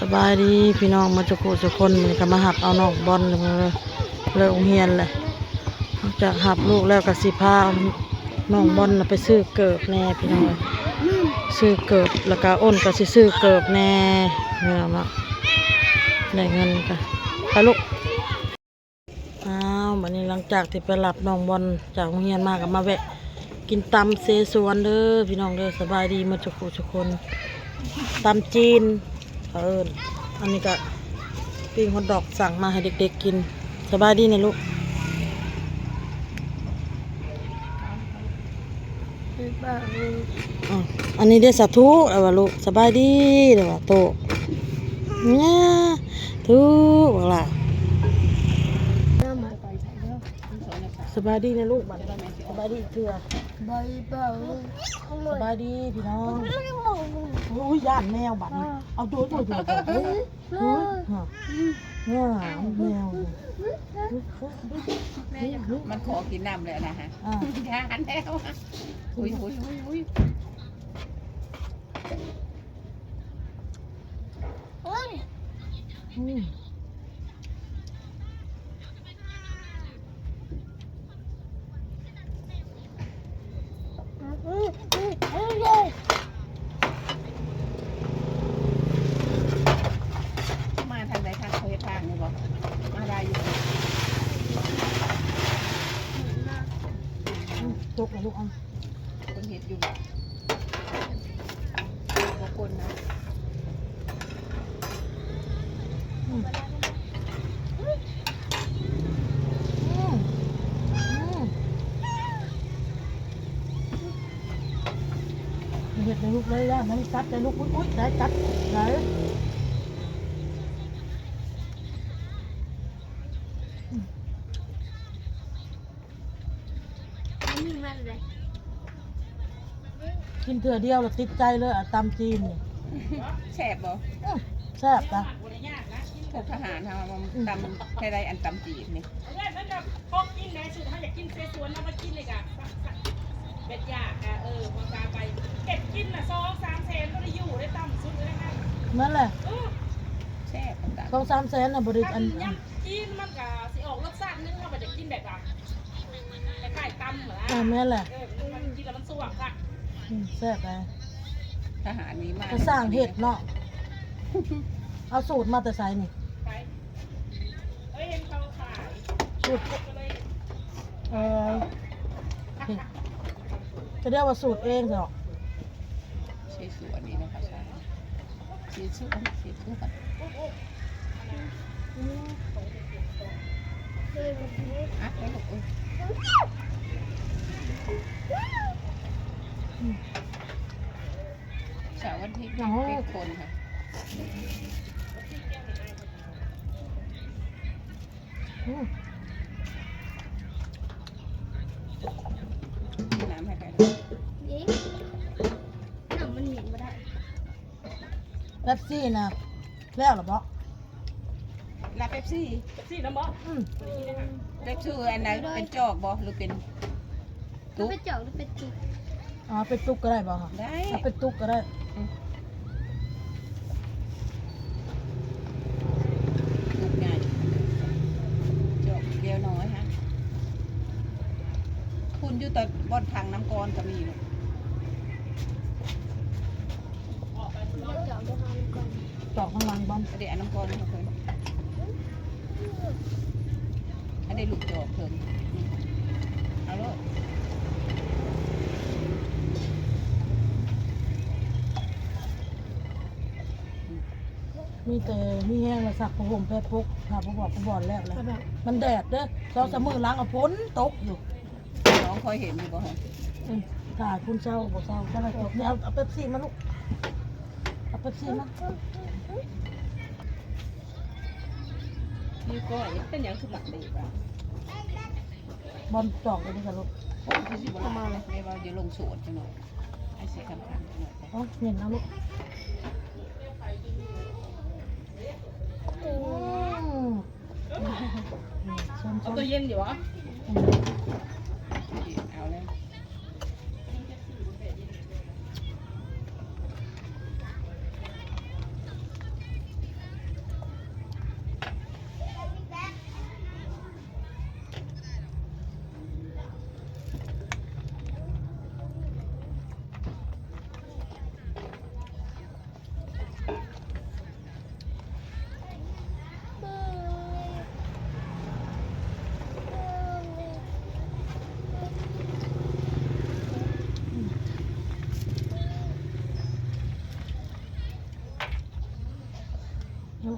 สบายดีพี่น้องมาจุกุจุคนมันก็มาหับเอานองบอลเลยเลิกโรงเรียนเลยจากหับลูกแล้วก็สิพาเอาน้องบอลไปซื้อเกิบแน่พี่น้องซื้อเกิบแล้วก็อ้นก็สิซื้อเกิบแน่เงินมาได้เงินกันไปลูกอ้าววันนี้หลังจากที่ไปรับน้องบอลจากโรงเรียนมากับมาแวะ กินตำเซซวนเด้อพี่น้องเด้อสบายดีมาจุกุจุคนตำจีน เอออันนี้ก็ปิ้งฮอทดอกสั่งมาให้เด็กๆกิน สบายดีนะลูกอะอันนี้ได้สาธุเอาวะลูกสบายดีเดี๋ยวว่าโตเนี่ยทุกว่าล่ะสบายดีนะลูกบัดสบายดีอีกเถื่อ ใบเบาสบายดีพี่น้องโอ้ยย่านแมวบัดนี้เอาตัวตัวตัวตัวเฮ้ยเฮ้ยฮะเนี่ยแมวมันขอกินน้ำเลยนะฮะอ่านแล้วอะอุ้ยอุ้ยอุ้ยอุ้ยอืม มาทางไหนทางเขาเฮ็ดทางนี่บอกมาได้อยู่ ตกเลยลูกเอะ คนเฮ็ดอยู่บางคนนะ อืมอืมเห็ ดในลูกเลยย่ามันกัดในลูกอุ้ยอุ้ยได้กัดได้มีมันเลยกินเถื่อเดียวแล้วติดใจเลยอะตำจีนนี่แซ่บบ่อื้อแซ่บจ้ะพวกทหารทำมันตำใครได้อันตำจีบนี่เล่นมันแบบพกกินในสุดถ้าอยากกินเซสวนเอามากินเลยกะเบ็ดยากอะเออพอตาไปเก็บกินอะสอง นะนั่นแหละเออแซ่บต่างสองสามแสนน่ะบริถ้าอันมันยังกินมันกะสิออกรสชาตินึงถ้ามันจะกินแบบอะคล้ายๆตำเหรออ่าแม่นแหละเออมันกินแล้วมันสว่างค่ะอืมแซ่บไปๆทหารนี้มาก็สร้างเห็ดเนาะเอาสูตรมาแต่ไสนี่ไปเอ้ยเห็นเขาขายสูตรก็เลยเออเห็ดจะเรียกว่าสูตรเองเหรอใช้สวนนี่นะคะใช่ ใช้สวนใช้สวนอะไปลูกเอ้ยสาร์วันที่เป็นคนค่ะอืม แป๊บซี่นะแล้วเหรอเปาะลาเป๊ปซี่สิน้ำบ่อืมเป๊ปซี่อันนั้นเป็นจอกบอหรือเป็นหรือเป็นเจาะหรือเป็นจุกอ๋อเป็นตุกก็ได้เปล่ะคะได้เอาเป็นตุกก็ได้ลูกใหญ่จอกเดียวน้อยฮะคุณอยู่แต่บอนทางน้ำกรก็มีเนอะ เลือกเจาะจะทำก่อน จ อกข้างหลังบอมอันเดียวน้ำกรมาเคยอันเดียวลูกจอกเพิ่มเอาลูกมีแต่มีแห้งแล้วสักผมแพ้พกถ้าผมบอกผมบอกแล้วแหละมันแดดเด้อสองสามมือล้างเอาพ้นตกอยู่น้องคอยเห็นอยู่บ่ฮะอืมถ่ายคุณเศร้าบ่เศร้าจะไปจบเนี่ยเอาเอาเป๊ปซี่มาลูกเอาเป๊ปซี่มา นี่ก็เป็นอย่างสุดหลักดีป่ะบอลจอกเลยดีกว่าลูกคือสิบประมาณเลยไม่ว่าจะลงสวนจังหน่อยไอ้เสียคำถามจังหน่อยอ๋อเห็นนะลูกอืมชมชเอามตัวเย็นอยู่วะ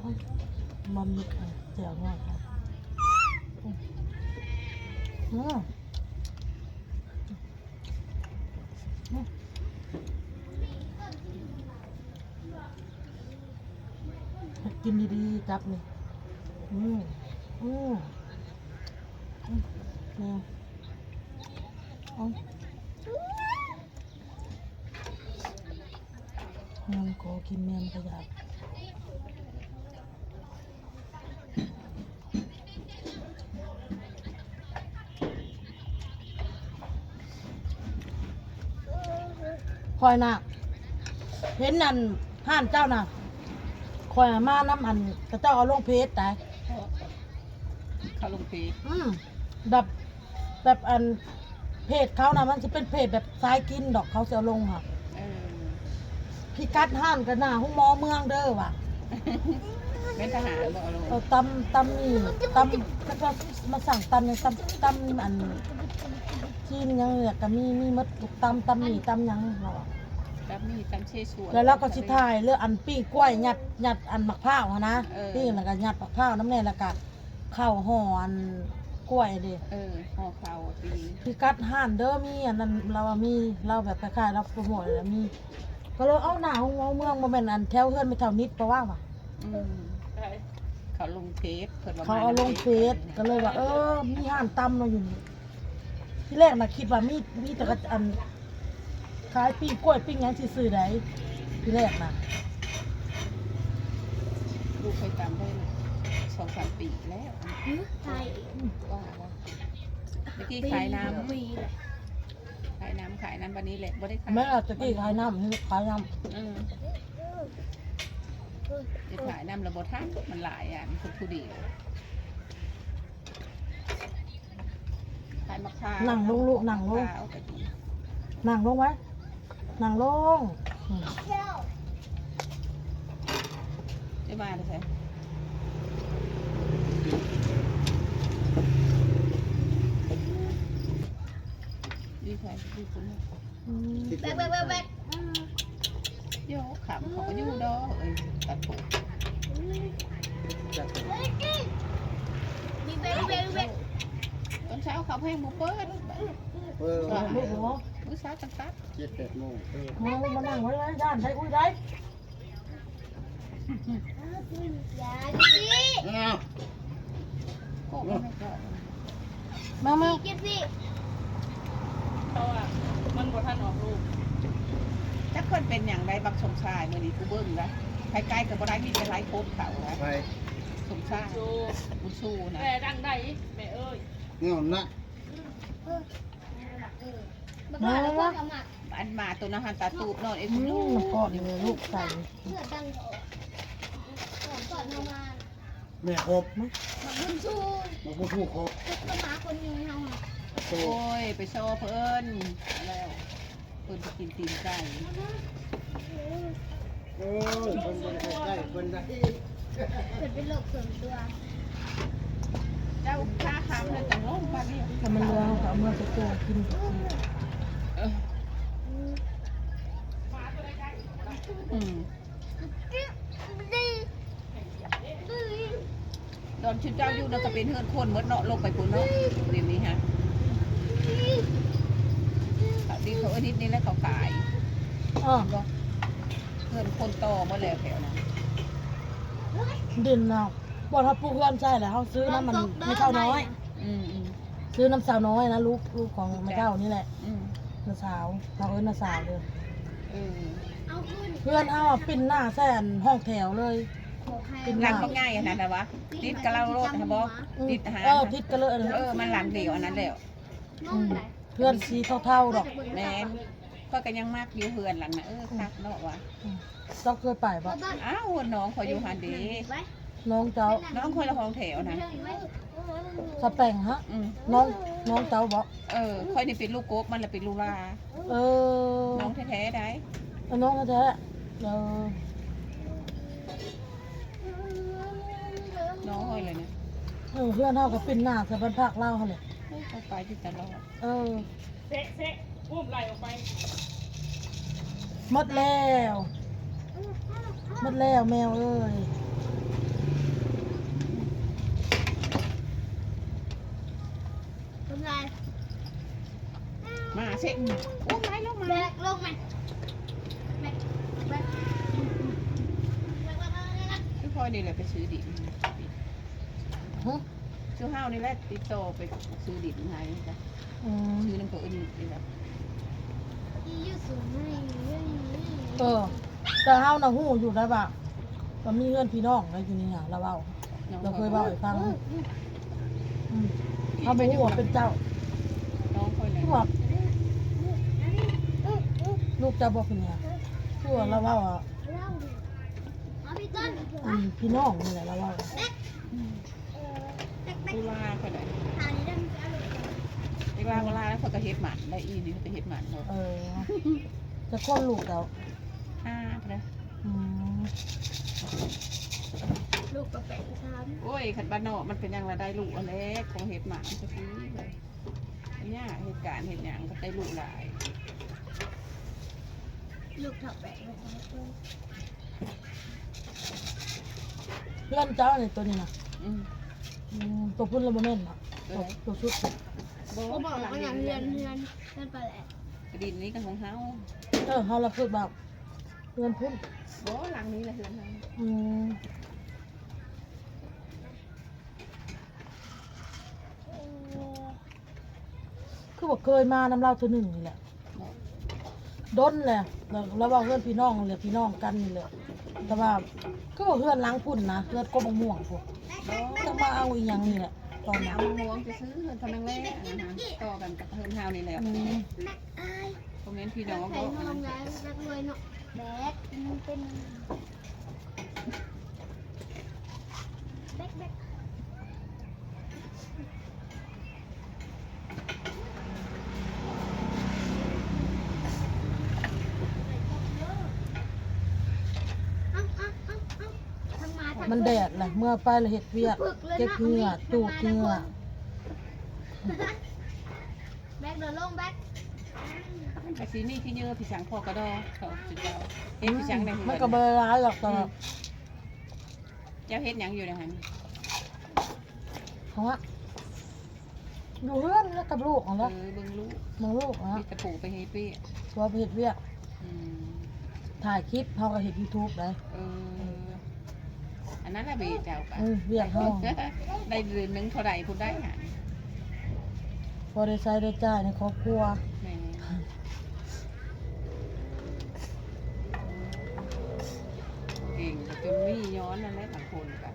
เอาเอาบอมลึกเลยเจียวงอกค่ะอืมอืมกินดีๆจับนี่ อืมอืมอืมแมวเอาแมวขอกินแมวประหยัด อยน่ะเห็นนั่นห้านเจ้าน่ะคอยมาน้ำอันกระเจ้าเอาลงเพจแต่เขาลงเพจอืมแบบแบบอันเพจเขานะมันจะเป็นเพจแบบสายกินดอกเขาจะเอาลงค่ะเออพี่กัดห้านกันหน้าห้องหมอเมืองเด้อว่ะเป็นทหารบอกเอาลงเอาตำตำนี่ตำแล้วก็มาสั่งตำอย่างตำตำอันจีนยังเนี่ยก็มีมีมดทุกตำตำนี่ตำหยังเราอะ แล้วมีตำเชสวนแล้วเราก็สิถ่ายเรื่องอันปิ้งกล้วยยัดยัดอันมะพร้าวอะนะเออ ปิ้งแล้วก็ยัดมะพร้าวน้ำแน่แล้วก็ข้าวห่ออันกล้วยดิเออห่อเขาปีพี่กัดห่านเด้อมีอันนั้นเราอะมีเราแบบคล้ายๆเราโปรโมทแล้วมี ก็เลยเอาหน้าของเมืองมาเป็นอันแถวเฮือนไปแถวนิดเพราะว่าว่ะอืมเขาลงเทปพิ่นว่เขาเอาลงเฟซก็เลยว่า เออมีห่านตำเราอยู่นี่ที่แรกน่ะคิดว่ามีมีแต่กระอัน ขายปิ้งกล้วยปิ้งหยังสิซื้อได้ที่แรกน่ะลูกเคยตามได้สองสามปีแล้วไทยว่าว่าเมื่อกี้ขายน้มีแหละำขายน้ำขายน้ำวันนี้แหละบ่ได้ขายแม่เอาตะกี้ขายน้ำนี่ขายน้เออจะขายน้ำระบบท่านมันหลายอะมันคือผู้เดียวขายมะพร้าวำนั่งลงลูกนั่งลงมะพร้าวก็ดี นั่งลงไว้ นั่งลงอืมจะมาเลยใช่ดีใช่ดีคุณอืมแบกแบกแบกแบกโยขำเขาก็อยู่ดอกเอ้ยตัดผมมีแบกแบกแบกตอนเช้าเขาเพลงบุเปิดเออเอาลูกเหรอมื้ อเช้าจังตัดเจ็ดแปดโมงเออมามานั่งไว้เลยด้านได้อุ้ยได้อย่าดิอ้าวโก้ไม่ได้ก็มามากินสิเขาอะมันบ่ทันออกลูกถ้าคนเป็นอย่างไรบักสมชายเมื่อนี้กูเบิ้งนะใกล้ๆกับบ่ได้มีเป็นไรโคตรเขานะไปสมชายดูบุญสู้นะแม่ดังได้แม่เอ้ยเงี้ยนะ บักหลาแล้วก็กำมักอันมาตัวนะฮันตาตูบนอนเอ็มอืลูมก่อนเลยลูกใส่เพื่อดังก่อนก่อนทำงานแม่ครบบักบุญชูมาพูดพูดครบก็หมาคนหนึงเฮาโตโอ้ยไปโซ่เพิ่นแล้วเพิ่นจะกินตีนไก่เออคนบนใกล้ๆคนได้เกิดเป็นโรคส่วนตัวเจ้าข้าคำเลยแต่งงบ้านนี้ถ้ามันเรือเขาก็เอาเมื่อจะตัวกิน เออ อืมดอนชุดเจ้าอยู่นั่นก็เป็นเฮือนคนหมดเนาะลงไปพุ่นเนาะเดี๋ยวนี้ฮะดีเขาอาทิตย์นี้แล้วเขาขายอ๋อบ่เฮือนคนโตหมดแล้วแถวนั้นดินเราบอกถ้าปลูกเพื่อนใช่แหละเขาซื้อน้ำมันไม่เท่าน้อย อืมอืมซื้อน้ำสาวน้อยนะลูกลูกของไม่เท่านี่แหละอืมน้าสาวเราเอิ้นน้าสาวเลยเออ เอาขึ้นเพื่อนเอาอะปิ้นหน้าแซ่นห้องแถวเลยขอใครเป็นหลังก็ง่ายขนาดนั้นวะติดกับเราโลดนะบ่อืมติดหาเออทิศก็เลยเออมันหลังเดียวอันนั้นแล้วน้องไหนเพื่อนสีเท่าๆดอกแม่นก็ก็ยังมากอยู่เฮือนหลังน่ะเออคักเนาะวะอืมเจ้าเคยไปปะอ้าวน้องคอยอยู่หันเดีไว้น้องเจ้าน้องคอยละห้องแถวนะไว้สแป่งฮะอืมน้องน้องเจ้าบอกเออคอยนี่เป็นลูกโกกมันละเป็นลูกลาเออน้องแท้ๆได้เอา น้องแท้ๆเราน้องอ้อยเลยเนี่ยเออเพื่อนเท่ากับเป็นหน้าสะบันภาคเล่าเขาเลยไม่เขาไปที่ตลอดเออเซะเซะพุ่มไหลออกไปหมดแล้วหมดแล้วแมวเอ้ยทำไรมาเซ็คพุ่มไหลลงมาแบกลงมา อพลอยนี่แหละไปซื้อดินหึซื้อห้าวนี่แหละติดต่อไปซื้อดินไงจ้ะอืมซื้อน้ำตัวอื่นนี่แหละอีอยู่สูงไม่ไม่เออ แต่เฮาน่ะฮู้อยู่ได้บ่าก็มีเพื่อนพี่น้องอะไรอยู่นี่น่ะเราเว้าเราเคยเว้าให้ฟังอืมเฮาบ่ฮู้ว่าเป็นเจ้าน้องค่อยเลยฮู้ว่าลูกเจ้าบ่เป็นหยังฮู้ว่าเราเว้าอะเล่าดิเอาพี่ต้นอืมพี่น้องนี่แหละเราว้ากูลาค่อยเลยทานนี้ไหร่เวลาเวลาแล้วเขาก็เฮ็ดหมันได้อีนี่เขาจะเฮ็ดหมันเนาะเออ จะคนลูกเราห้าเลยอืมลูกกระแปะทานโอ้ยขันบ้านนอกมันเป็นอยังไรได้ลูกอันเล็กของเฮ็ดหมันจะซื้อเลยเนี่ยเหตุการณ์เหตุอย่างก็ได้ลูกหลาย ลูกถับแปะไว้ทาน เพื่อนเจ้าในตัวนี้นะอืมอืมตัวพุ่นระเบิดแม่นนะเอตัวอตัวชุดก็บอกว่าอย่างเรียนเรียนเรียนไปแหละดินนี้กันของเฮาเออเฮาละคือแบบเพื่อนพุ่นบ่หลังนี้แหละเฮือนเฮาอืมคือบอกเคยมานำเราตัวหนึ่งนี่แหละดนแหละแล้วแล้วว่าเพื่อนพี่น้องเลยพี่น้องกันนี่แหละ แต่ว่าก็บอกเพื่อนล้างพุ่นนะเพื่อนก็บม่วงพวกบ่จะมาเอาอีหยังนี่แหละตอนนั้นเอาม่วงจะซื้อเฮือนทำนังแรกนะคะต่อกันกับเฮือนเฮานี่แหละอืมแม็กอายคอมเมนต์พี่น้องใส่ก็นมแล้วแม็กรวยเนาะแม็กมันเป็นแม็กแม็ก เอ้าเอ้าเอ้าเอ้าทาง มาทางมันแดดแหละเมื่อไปละเห็ดเวียกเก็บเหงื่อจูดเหงื่อแบกเดินลงแบกไอ้สีนี่ที่เยอะพี่สังพ่อกระดอเขาสุดเจ้าเฮ็ดพี่สังได้เฮืมันอนก็เบอร์ร้ายหรอกแต่ว่าเจ้าเฮ็ดหยังอยู่นะฮันเพราะว่าอยู่เพื่อนแล้วกับลูกของเอเราอเบิ่งลูกมองลูกนะมีตะปูไปเฮ็ดปี้ตัวไปเห็ดเวียกอืมถ่ายคลิปเขาก็เห็ดยูทูบเลยเออ อันนั้นแหละเบีเจ้าปะเออเวียกห้องได้เดือนหนึงเท่าไหร่คุณได้หาพอได้ใช้ได้จ่ายในครอบครัวแหม่เก่งจนมีย้อนนั่นแหละต่างคนกับ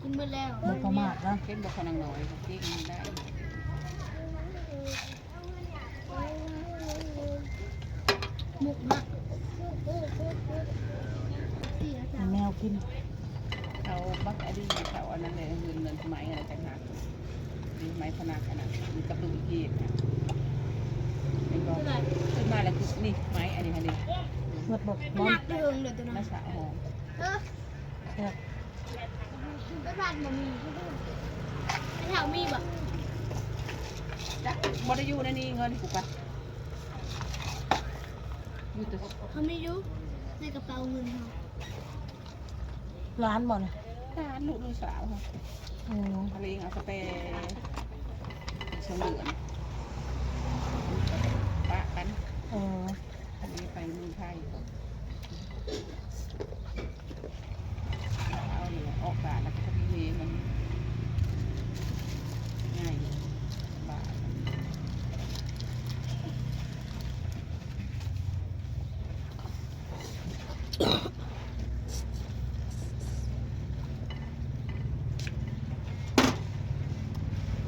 กินหมดแล้วมันประมาทนะเช่นบอกคนนางน้อยเก่งได้หมุกมากเสียให้จ้ะแมว กินเขาบักอดีตเขาอันนั้นเลยเงินเงินสมัยอะไรต่างหากมีไม้พนักขนาดมีกระดูกอีกนะเป็นบอกเท่าไหร่ขึ้นมาแล้วคือนี่ไม้อันนี้อันนี้เมื่อบอกหมันนักเดิมเดี๋ยวตัวนั้มานสะหองเออแซ่บไปบ้านบ่มีไอ้แถวมีบ่จักบได้อยู่ในนี้เงินกูปะอยู่แต่เขาไม่รู้ในกระเป๋าเงินเขา ร้านบ่เนี่ยร้านลูกลูกสาวค่ะอืมอะไรเองเอาสเปรย์เฉลือนปะกันเอออันนี้ไปเมืองไทยเอาเนี่ยออกกาแล้วก็ทีนี้มันง่ายอยู่บาท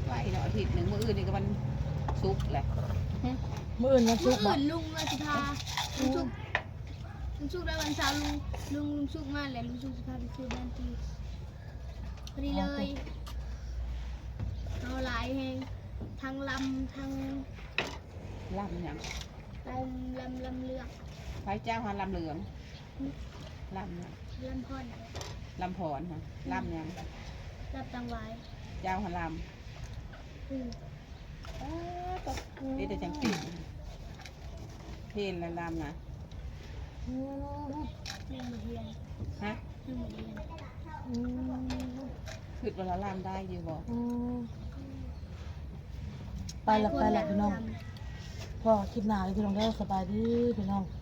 ไหวเนาะ อาทิตย์หนึ่งมื้ออื่นนี่ก็มันซุกแหละมื่ออื่นยังเมื่ชุอกบ่อื่นลุงราชพาลุงสุกลุงสุกได้วันเสาร์ลุงลุงลุงสุกมาแล้วลุงสุกจะพาไปซื้อบ้านตีพอดีเลยเอาหลายแหงทางลำทางลำหยังลำลำลำเลือกพระเจ้าหาลำเหลืองลำหยังลำพอนลำพรฮะลำหยังลำตังไว้เจ้าหาลอืมำ นี่แต่จังปีเพลนและลำนะอืมหนึ่งหมดเรียนฮะหนึ่งหมดเรียนอืมคือเวลาลำได้อยู่บ่อืมไปละไปละพี่น้องพ่อคลิปหน้าเลยพี่น้องเด้อสบายดีพี่น้องส